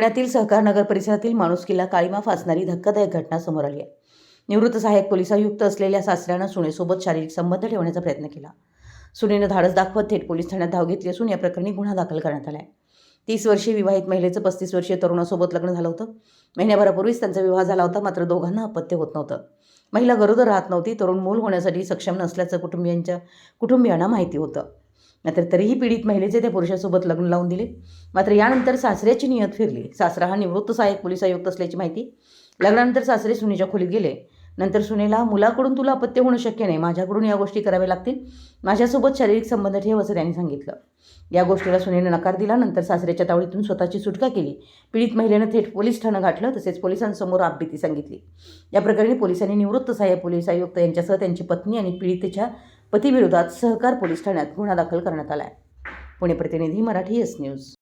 पुण्यातील सहकार नगर परिसरातील माणुसकीला काळीमा फासणारी धक्कादायक घटना समोर आली आहे. निवृत्त सहाय्यक पोलीस आयुक्त असलेल्या सासऱ्यानं सुनेसोबत शारीरिक संबंध ठेवण्याचा प्रयत्न केला. सुनेनं धाडस दाखवत थेट पोलीस ठाण्यात धाव घेतली असून या प्रकरणी गुन्हा दाखल करण्यात आला आहे. तीस वर्षीय विवाहित महिलेचं पस्तीस वर्षीय तरुणासोबत लग्न झालं होतं. महिन्याभरापूर्वीच त्यांचा विवाह झाला होता मात्र दोघांना अपत्य होत नव्हतं. महिला गरोदर राहत नव्हती तरुण मूल होण्यासाठी सक्षम नसल्याचं कुटुंबियांच्या कुटुंबियांना माहिती होतं. मात्र तरीही पीडित महिलेचे त्या पुरुषासोबत लग्न लावून दिले. मात्र यानंतर सासऱ्याची नियत फिरली. सासरा हा निवृत्त सहाय्यक पोलीस आयुक्त असल्याची माहिती. लग्नानंतर सासरे सुनेच्या खोलीत गेले. नंतर सुनेला मुलाकडून तुला अपत्य होणं शक्य नाही. माझ्याकडून या गोष्टी कराव्या लागतील. माझ्यासोबत शारीरिक संबंध ठेव असं त्यांनी सांगितलं. या गोष्टीला सुनेनं नकार दिला. नंतर सासऱ्याच्या तावडीतून स्वतःची सुटका केली. पीडित महिलेनं थेट पोलीस ठाणं गाठलं तसेच पोलिसांसमोर आपबीती सांगितली. या प्रकरणी पोलिसांनी निवृत्त सहाय्यक पोलीस आयुक्त यांच्यासह त्यांची पत्नी आणि पीडितेच्या पतीविरोधात सहकार पोलीस ठाण्यात गुन्हा दाखल करण्यात आला आहे पुणे प्रतिनिधी मराठी एस न्यूज.